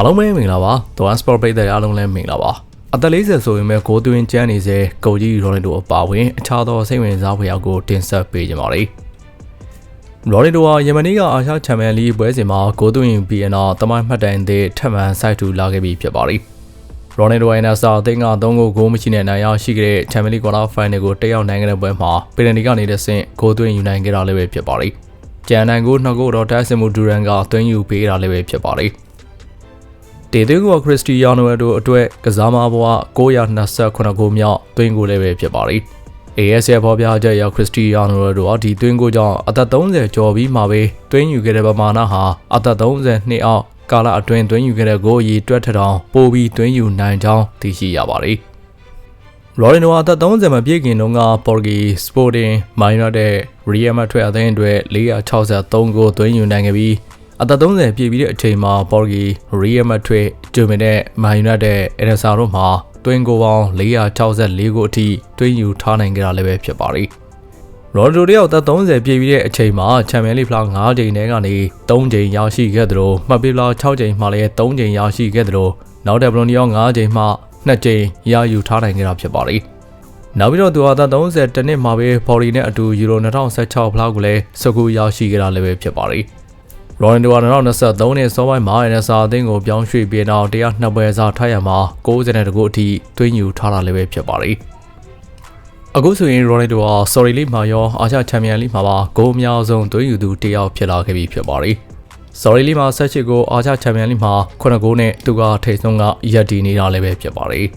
အားလုံးပဲမင်္ဂလာပါ။ The One Sport ပိတ်သက်အားလုံးလည်းမင်္ဂလာပါ။အသက်40ဆိုရင်ပဲဂိုးသွင်းကျန်းနေစေဂိုကြီးရိုနယ်ဒိုအပါဝင်အခြားသောစိတ်ဝင်စားဖွယ်ရာကိုတင်ဆက်ပေးကြပါမယ်။ရိုနယ်ဒိုဟာယမနီကအာရှချန်ပီယံလိပွဲစဉ်မှာဂိုးသွင်းပြီးနောက်တမိုင်းမှတ်တိုင်သစ်ထပ်မံစိုက်ထူလာခဲ့ပြီးဖြစ်ပါတယ်။ရိုနယ်ဒိုအိုင်နာစာအသင်းက3ဂိုးဂိုးမရှိနဲ့နိုင်ရရှိခဲ့တဲ့ချန်ပီယံလိကွာတာဖိုင်နယ်ကိုတက်ရောက်နိုင်ခဲ့တဲ့ပွဲမှာပီရန်ဒီကနေတဲ့ဆင့်ဂိုးသွင်းယူနိုင်ခဲ့တာလည်းပဲဖြစ်ပါတယ်။ကျန်နိုင်ကိုနှစ်ဂိုးတော့တက်ဆင်မူဒူရန်ကသွင်းယူပေးတာလည်းပဲဖြစ်ပါတယ်။ ဒေသကခရစ္စတီယာနိုတို့အတွက်ကစားမဘဝ929ဂိုးမြောက်သွင်းကိုလည်းပဲဖြစ်ပါလိမ့် ASF ဖော်ပြချက်အရခရစ္စတီယာနိုတို့ဟာဒီသွင်းကိုကြောင့်အသက်30ကျော်ပြီးမှပဲသွင်းယူခဲ့တဲ့ပမာဏဟာအသက်30နှစ်အောက်ကာလအတွင်းသွင်းယူခဲ့တဲ့ဂိုးအရေတွက်ထထောင်ပိုပြီးသွင်းယူနိုင်ကြောင်းသိရှိရပါတယ်။ရော်ရီနိုအသက်30မှာပြည့်ခင်တုန်းကပေါ်ဂီစပိုတင်မိုင်းရတဲ့ရီယယ်မတ်ထွက်အသင်းအတွက်463ဂိုးသွင်းယူနိုင်ခဲ့ပြီး အသက်30ပြည့်ပြီးတဲ့အချိန်မှာပေါ်ဂီရီယမတ်ထွေဂျူမင်နဲ့မိုင်ယူနိုက်တက်အရဆာတို့မှာတွင်းကိုပေါင်း464ကိုအထိတွင်းယူထားနိုင်ကြတာလည်းပဲဖြစ်ပါလိမ့်ရော်ဒိုတယောက်သက်30ပြည့်ပြီးတဲ့အချိန်မှာချန်ပီယံလိဖလား9ချိန်ထဲကနေ3ချိန်ရရှိခဲ့သလိုမှတ်ပေးလား6ချိန်မှလည်း3ချိန်ရရှိခဲ့သလိုနောက်တဲ့ဘလွန်နီယော9ချိန်မှ2ချိန်ရယူထားနိုင်ကြတာဖြစ်ပါလိမ့်နောက်ပြီးတော့သူဟာသက်30တနစ်မှာပဲဖော်ရီနဲ့အတူယူရို2016ဖလားကိုလည်းစကူရရှိခဲ့တာလည်းပဲဖြစ်ပါလိမ့် ရော်ရင်ဒိုဟာ2023နှစ်စောပိုင်းမှာ NSA အသင်းကိုပြောင်းရွှေ့ပြီးနောက်တရားနှစ်ပွဲစားထားရမှာ90တကူအထိတွင်းယူထားတာလည်းပဲဖြစ်ပါလိမ့်အခုဆိုရင်ရိုနယ်ဒိုဟာ Sorry League မှာရောအာရှချန်ပီယံလိမှာပါဂိုးအများဆုံးတွင်းယူသူတယောက်ဖြစ်လာခဲ့ပြီဖြစ်ပါလိမ့် Sorry League မှာဆက်ချစ်ကိုအာရှချန်ပီယံလိမှာ9ဂိုးနဲ့သူကထိတ်ဆုံးကရက်တီနေတာလည်းပဲဖြစ်ပါလိမ့်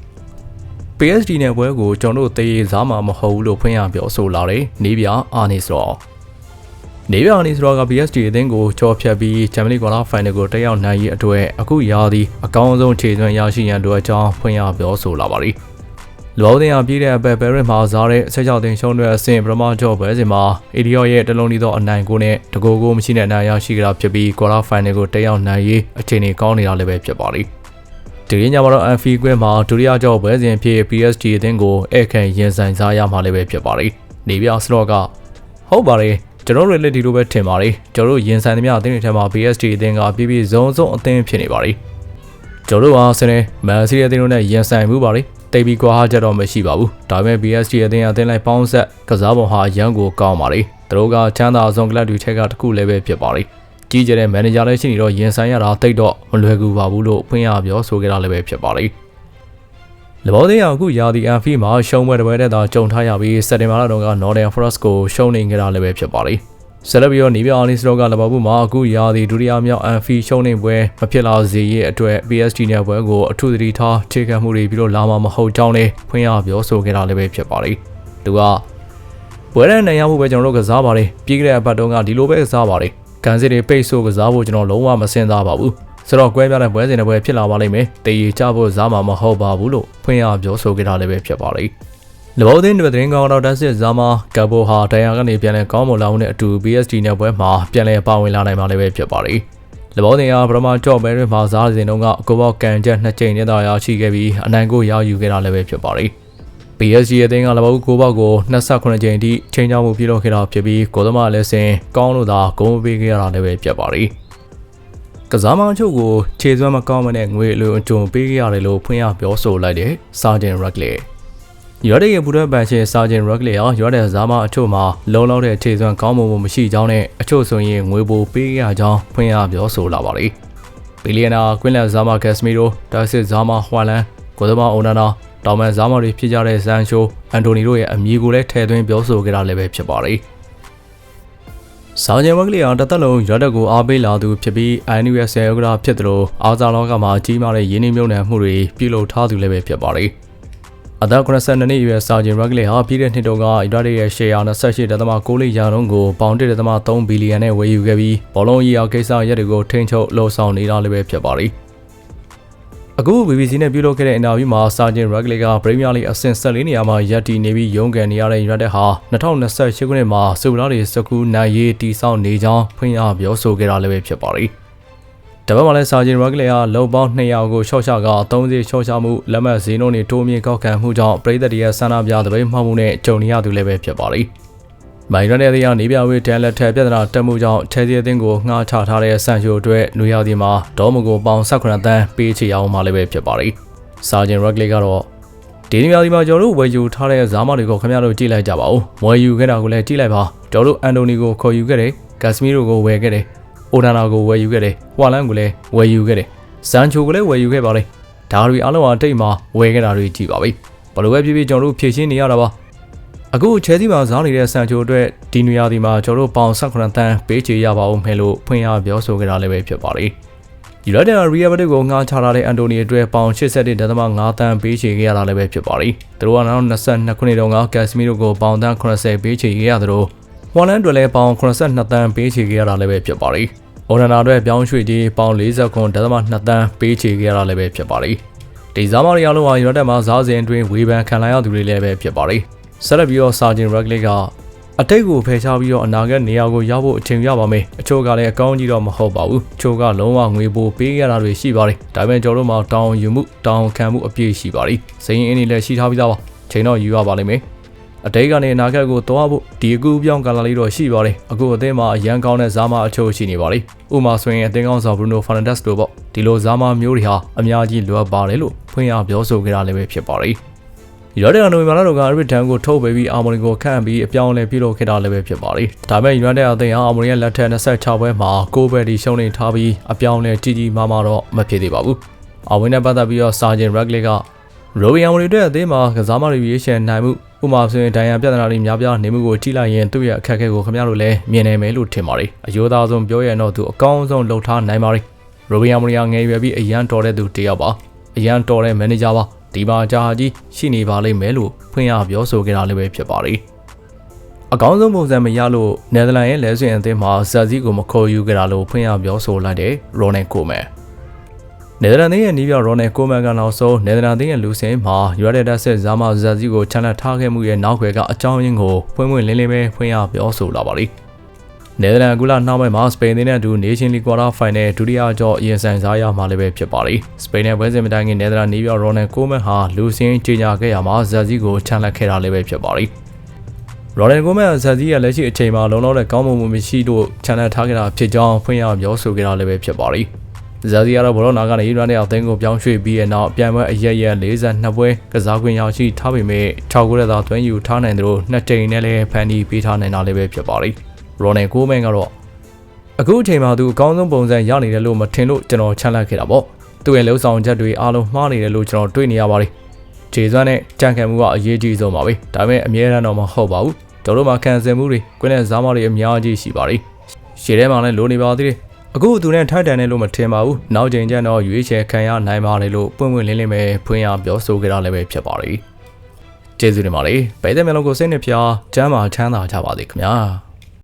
PSD နဲ့ပွဲကိုကျွန်တော်တို့သေရေးစားမှာမဟုတ်ဘူးလို့ဖွင့်ရပြောဆိုလာတယ်။နေပြအာနေစော နေပြနီဆိုတော့က PSG အသင်းကိုချော်ဖြတ်ပြီးချန်ပီယံလိကွာလာဖိုင်နယ်ကိုတက်ရောက်နိုင်ရေးအတွက်အခုရာသီအကောင်းဆုံးခြေစွမ်းရရှိရန်အတွက်အကြောင်းဖွင့်ရပြောဆိုလာပါသည်။လောတင်အပြည့်တဲ့အပက်ဘဲရစ်မှာစားတဲ့ဆက်ကြောက်တင်ရှုံးတဲ့အဆင့်ပရမကျော်ပွဲစဉ်မှာအီဒီယောရဲ့တလုံးလေးသောအနိုင်ကိုနဲ့တကိုယ်ကိုမရှိတဲ့အနိုင်ရရှိကြတာဖြစ်ပြီးကွာလာဖိုင်နယ်ကိုတက်ရောက်နိုင်ရေးအခြေအနေကောင်းနေတာလည်းပဲဖြစ်ပါသည်။ဒီညမှာတော့အန်ဖီကွင်းမှာဒုတိယကျော်ပွဲစဉ်ဖြစ် PSG အသင်းကိုဧည့်ခံရင်ဆိုင်စားရမှာလည်းပဲဖြစ်ပါသည်။နေပြစလော့ကဟုတ်ပါတယ် ကျွန်တော်တို့လည်းဒီလိုပဲထင်ပါတယ်ကျွန်တော်တို့ရင်ဆိုင်သမျှအသင်းတွေထဲမှာ PSG အသင်းကပြပြစုံစုံအသင်းဖြစ်နေပါတယ်ကျွန်တော်တို့အားစနေမန်စီးရီးအသင်းတို့နဲ့ရင်ဆိုင်မှုပါတယ်တိတ်ပြီးကွာဟာချက်တော့မရှိပါဘူးဒါပေမဲ့ PSG အသင်းအသင်းလိုက်ပေါင်းဆက်ကစားပုံဟာရန်ကိုကောင်းပါတယ်သူတို့ကချမ်းသာဆုံးကလပ်တွေထက်ကတစ်ခုလည်းပဲဖြစ်ပါတယ်ကြီးကျယ်တဲ့မန်နေဂျာလည်းရှိနေတော့ရင်ဆိုင်ရတာတိတ်တော့မလွယ်ကူပါဘူးလို့ဖွင့်ရပြောဆိုခဲ့တာလည်းပဲဖြစ်ပါတယ် လဘောသေးအောင်အခုယာဒီအန်ဖီမှာရှုံးပွဲတစ်ပွဲတည်းသာကြုံထားရပြီးစက်တင်ဘာလတုန်းက Northern Forest ကိုရှုံးနေကြတာလည်းပဲဖြစ်ပါလိမ့်ဆက်လက်ပြီးတော့နေပြအာလီစတော့ကလဘောဘူးမှာအခုယာဒီဒုတိယမြောက်အန်ဖီရှုံးနေပွဲမဖြစ်လာစေရဲ့အတွက် PSG နဲ့ပွဲကိုအထူးသတိထားခြေခံမှုတွေပြီးတော့လာမှာမဟုတ်ကြောင်းလည်းဖွင့်ရပြောဆိုခဲ့တာလည်းပဲဖြစ်ပါလိမ့်သူကပွဲတဲ့နိုင်ရမှုပဲကျွန်တော်တို့ကစားပါတယ်ပြီးခဲ့တဲ့အပတ်တုန်းကဒီလိုပဲကစားပါတယ်ကန်စစ်တွေပိတ်ဆို့ကစားဖို့ကျွန်တော်လုံးဝမစင်စားပါဘူး ဆိုတော့ကွဲပြားတဲ့ပွဲစဉ်တွေပွဲဖြစ်လာပါလိမ့်မယ်တည်ရကြဖို့စားမှာမဟုတ်ပါဘူးလို့ဖွင့်ရပြောဆိုခဲ့တာလည်းပဲဖြစ်ပါလိမ့်လဘောသင်းတွေသတင်းကောင်းတော့တက်စစ်ဇာမာကပ်ဘောဟာဒိုင်ယာကနေပြန်လဲကောင်းမွန်လာအောင်နဲ့အတူ BSD နဲ့ပွဲမှာပြန်လဲပါဝင်လာနိုင်မှာလည်းပဲဖြစ်ပါလိမ့်လဘောတင်ဟာပထမကြော့ဘဲတွေမှာစားစဉ်တုန်းကကိုဘော့ကန်ချက်နှစ်ကြိမ်နဲ့တော့ရရှိခဲ့ပြီးအနိုင်ကိုရယူခဲ့တာလည်းပဲဖြစ်ပါလိမ့် PSG အသင်းကလဘောကိုဘော့ကို28ကြိမ်ထိချိန်ချောင်းမှုပြုလုပ်ခဲ့တာဖြစ်ပြီးကိုသမလည်းစင်ကောင်းလို့သာဂုံးပေးခဲ့ရတာလည်းပဲဖြစ်ပါလိမ့် ကစားမအချို့ကိုခြေစွမ်းမကောင်းမနဲ့ငွေအလိုအကျုံပေးခဲ့ရတယ်လို့ဖွင့်ရပြောဆိုလိုက်တယ်စာဂျင်ရက်လေရော်ဒရဲ့ဘူဒဘန်ရှင်စာဂျင်ရက်လေရောရော်ဒရဲ့ဇာမအချို့မှာလုံလောက်တဲ့ခြေစွမ်းကောင်းမွန်မှုမရှိကြောင်းနဲ့အချို့ဆိုရင်ငွေပိုပေးခဲ့ရကြောင်းဖွင့်ရပြောဆိုလာပါလိမ့်ဘီလီယနာကွင်းလန်ဇာမကက်စမီရိုဒါစစ်ဇာမဟွာလန်ကိုသမအိုနာနာတောင်မန်ဇာမတွေဖြစ်ကြတဲ့ဇန်ရှိုအန်တိုနီတို့ရဲ့အမည်ကိုလည်းထည့်သွင်းပြောဆိုခဲ့တာလည်းပဲဖြစ်ပါလိမ့် စာချင်ဝက်ကလေးအောင်တသက်လုံးရတက်ကိုအားပေးလာသူဖြစ်ပြီး INUS ရဲ့ဥက္ကဋ္ဌဖြစ်သလိုအားစားလောကမှာကြီးမားတဲ့ရင်းနှီးမြှုပ်နှံမှုတွေပြုလုပ်ထားသူလည်းပဲဖြစ်ပါတယ်။အသက်82နှစ်အရွယ်စာချင်ဝက်ကလေးဟာပြည်တဲ့နှစ်တုန်းကရတက်ရဲ့ရှယ်ယာ28.6လေးရာနှုန်းကိုပေါင်1.3ဘီလီယံနဲ့ဝယ်ယူခဲ့ပြီးဘောလုံးကြီးအောင်ကိစ္စရက်တွေကိုထိန်းချုပ်လှုပ်ဆောင်နေတာလည်းပဲဖြစ်ပါတယ်။ အခု BBC နဲ့ပြုလုပ်ခဲ့တဲ့အင်တာဗျူးမှာစာဂျင်ရက်ဂလီကပရီးမီးယားလိအဆင့်14နေရာမှာရပ်တည်နေပြီးရုန်းကန်နေရတဲ့ United ဟာ2028ခုနှစ်မှာစူပလာတွေစကူနိုင်ရေးတီဆောက်နေကြောင်းဖွင့်ရပြောဆိုခဲ့တာလည်းပဲဖြစ်ပါတယ်။တပတ်မှာလည်းစာဂျင်ရက်ဂလီကလုံပေါင်း200ကိုရှော့ချက30ရှော့ချမှုလက်မှတ်ဈေးနှုန်းတွေတိုးမြင့်ကောက်ခံမှုကြောင့်ပြည်သက်တွေရဲ့ဆန္ဒပြသပိတ်မှောက်မှုနဲ့ကြုံနေရသူလည်းပဲဖြစ်ပါတယ်။ မိုင်ရတဲ့တရားနေပြဝေးတန်လက်ထက်ပြဿနာတက်မှုကြောင့်ချဲစီအသင်းကိုငှားချထားတဲ့ဆန်ရှိုအတွက်နူရသည်မှာဒေါ်မကိုပေါင်18တန်းပေးချေအောင်မှလည်းပဲဖြစ်ပါတယ်။စာဂျင်ရက်လေးကတော့ဒီနေရာဒီမှာကျွန်တော်တို့ဝယ်ယူထားတဲ့ဇာမတွေကိုခင်ဗျားတို့ကြည့်လိုက်ကြပါဦး။ဝယ်ယူခဲ့တာကိုလည်းကြည့်လိုက်ပါ။ကျွန်တော်တို့အန်တိုနီကိုခေါ်ယူခဲ့တယ်။ဂက်စမီရိုကိုဝယ်ခဲ့တယ်။အိုဒနာကိုဝယ်ယူခဲ့တယ်။ဟွာလန်ကိုလည်းဝယ်ယူခဲ့တယ်။ဇန်ချိုကိုလည်းဝယ်ယူခဲ့ပါလေ။ဒါတွေအားလုံးအတိတ်မှာဝယ်ခဲ့တာတွေကြည့်ပါပြီ။ဘလို့ပဲဖြစ်ဖြစ်ကျွန်တော်တို့ဖြည့်ရှင်းနေရတာပါ။ အခုချဲစီမှာဇားနေတဲ့ဆန်ချိုအတွက်ဒီနွေရာသီမှာကျွန်တော်တို့ပေါင်18တန်းပေးချေရပါအောင်မယ်လို့ဖွင့်ရပြောဆိုကြတာလည်းပဲဖြစ်ပါလိမ့်။ယူနိုက်တက်ရီယယ်ဘက်ကိုငှားချထားတဲ့အန်တိုနီအတွက်ပေါင်81.5တန်းပေးချေခဲ့ရတာလည်းပဲဖြစ်ပါလိမ့်။သူတို့ကနောက်22ခုနှစ်တုန်းကကက်စမီရိုကိုပေါင်တန်း80ပေးချေခဲ့ရသလိုဝွန်လန်အတွက်လည်းပေါင်82တန်းပေးချေခဲ့ရတာလည်းပဲဖြစ်ပါလိမ့်။အော်ဒနာအတွက်ပြောင်းရွှေ့ကြီးပေါင်49.2တန်းပေးချေခဲ့ရတာလည်းပဲဖြစ်ပါလိမ့်။ဒီဇာမရီယာလုံးဟာယူနိုက်တက်မှာဇားစဉ်အတွင်းဝေဖန်ခံလိုက်ရသူတွေလည်းပဲဖြစ်ပါလိမ့်။ ဆက်လက်ပြီးတော့စာဂျင်ရက်လေးကအတိတ်ကိုဖယ်ရှားပြီးတော့အနာဂတ်နေရာကိုရောက်ဖို့အချိန်ရပါမယ်အချို့ကလည်းအကောင်းကြီးတော့မဟုတ်ပါဘူးအချို့ကလုံးဝငွေပိုပေးရတာတွေရှိပါတယ်ဒါပေမဲ့ကျွန်တော်တို့မှာတောင်းယူမှုတောင်းခံမှုအပြည့်ရှိပါတယ်စိရင်အင်းလေးလည်းရှိထားပြီးသားပါချိန်တော့ယူရပါလိမ့်မယ်အတိတ်ကနေအနာဂတ်ကိုသွားဖို့ဒီအကူပြောင်းကာလာလေးတော့ရှိပါတယ်အခုအသင်းမှာအရန်ကောင်းတဲ့ဇာမာအချို့ရှိနေပါလိမ့်ဥမာဆိုရင်အသင်းကောင်းဆောင်ဘရူနိုဖာနန်ဒက်စ်တို့ပေါ့ဒီလိုဇာမာမျိုးတွေဟာအများကြီးလိုအပ်ပါတယ်လို့ဖွင့်ရပြောဆိုကြတာလည်းပဲဖြစ်ပါတယ် ရော်ဒန်နိုဝင်ဘာလတို့ကရစ်တန်ကိုထုတ်ပေးပြီးအာမော်ရီကိုခန့်ပြီးအပြောင်းအလဲပြုလုပ်ခဲ့တာလည်းပဲဖြစ်ပါတယ်။ဒါပေမဲ့ယူနိုက်တက်အသင်းဟာအာမော်ရီရဲ့လက်ထက်26ပွဲမှာကိုဘယ်ဒီရှုံးနေထားပြီးအပြောင်းအလဲကြီးကြီးမားမားတော့မဖြစ်သေးပါဘူး။အဝင်းနဲ့ပတ်သက်ပြီးတော့စာဂျင်ရက်လေးကရိုဘီယန်ဝရီတို့အသင်းမှာကစားမရီရေးရှင်နိုင်မှုဥမာဆိုရင်ဒိုင်ယန်ပြဿနာတွေများပြားနေမှုကိုကြည့်လိုက်ရင်သူ့ရဲ့အခက်အခဲကိုခင်ဗျားတို့လည်းမြင်နိုင်မယ်လို့ထင်ပါတယ်။အယိုးသားဆုံးပြောရရင်တော့သူအကောင်းဆုံးလှုပ်ထားနိုင်ပါတယ်။ရိုဘီယန်ဝရီယာငယ်ရွယ်ပြီးအရန်တော်တဲ့သူတယောက်ပါ။အရန်တော်တဲ့မန်နေဂျာပါ။ ဒီမှာဂျာဟာကြီးရှိနေပါလိမ့်မယ်လို့ဖွင့်ရပြောဆိုခဲ့တာလည်းပဲဖြစ်ပါတယ်။အကောင်းဆုံးပုံစံမရလို့နယ်သာလန်ရဲ့လဲဆွေအသင်းမှာဇာဇီကိုမခေါ်ယူကြတာလို့ဖွင့်ရပြောဆိုလိုက်တဲ့ရိုနယ်ကိုမန်။နယ်သာလန်ရဲ့နီးပြရိုနယ်ကိုမန်ကနောက်ဆုံးနယ်သာလန်ရဲ့လူစင်မှာယူရိုက်တက်ဆက်ဇာမဇာဇီကိုချန်လက်ထားခဲ့မှုရဲ့နောက်ွယ်ကအကြောင်းရင်းကိုဖွင့်ဖွင့်လင်းလင်းပဲဖွင့်ရပြောဆိုလာပါလိမ့်။ နယ်သာလန်ကူလာနှောင်းပိုင်းမှာစပိန်နဲ့အတူ Nation League Quarter Final ဒုတိယကြော့ရင်ဆိုင်စားရမှာလည်းပဲဖြစ်ပါတယ်။စပိန်နဲ့ပွဲစဉ်မတိုင်ခင်နယ်သာလန်နေပြောရိုနယ်ကိုမန်ဟာလူစင်းကြေညာခဲ့ရမှာဇာဇီကိုချန်လက်ခဲ့တာလည်းပဲဖြစ်ပါတယ်။ရိုနယ်ကိုမန်ဇာဇီရဲ့လက်ရှိအချိန်မှာလုံလောက်တဲ့ကောင်းမွန်မှုမရှိလို့ချန်လက်ထားခဲ့တာဖြစ်ကြောင်းဖွင့်ရပြောဆိုခဲ့တာလည်းပဲဖြစ်ပါတယ်။ဇာစီကတော့ဘောလုံးနာကနေယူရတဲ့အသင်းကိုပြောင်းရွှေ့ပြီးတဲ့နောက်ပြန်ပွဲအရက်ရက်42ပွဲကစားခွင့်ရရှိထားပေမဲ့6ခုရသာသွင်းယူထားနိုင်တယ်လို့နှစ်ကြိမ်နဲ့လည်းဖန်တီးပေးထားနိုင်တာလည်းပဲဖြစ်ပါတယ်။ ရိုနယ်ကိုမန်ကတော့အခုအချိန်မှာသူအကောင်းဆုံးပုံစံရနေတယ်လို့မထင်လို့ကျွန်တော်ချန်လက်ခဲ့တာပေါ့သူ့ရဲ့လှုပ်ဆောင်ချက်တွေအားလုံးမှားနေတယ်လို့ကျွန်တော်တွေးနေရပါတယ်ခြေစွမ်းနဲ့ကြံခံမှုကအရေးကြီးဆုံးပါပဲဒါပေမဲ့အမြဲတမ်းတော့မဟုတ်ပါဘူးကျွန်တော်တို့မှာခံစင်မှုတွေကွင်းနဲ့ဇားမတွေအများကြီးရှိပါတယ်ရှေ့ထဲမှာလည်းလိုနေပါသေးတယ်အခုသူနဲ့ထိုက်တန်တယ်လို့မထင်ပါဘူးနောက်ချိန်ကျတော့ရွေးချယ်ခံရနိုင်ပါတယ်လို့ပွင့်ပွင့်လင်းလင်းပဲဖွင့်ရပြောဆိုကြတာလည်းပဲဖြစ်ပါတယ်ကျေးဇူးတင်ပါတယ်ဗိုက်တဲ့မျိုးလုံးကိုစိတ်နဲ့ဖျားကျမ်းမာချမ်းသာကြပါစေခင်ဗျာ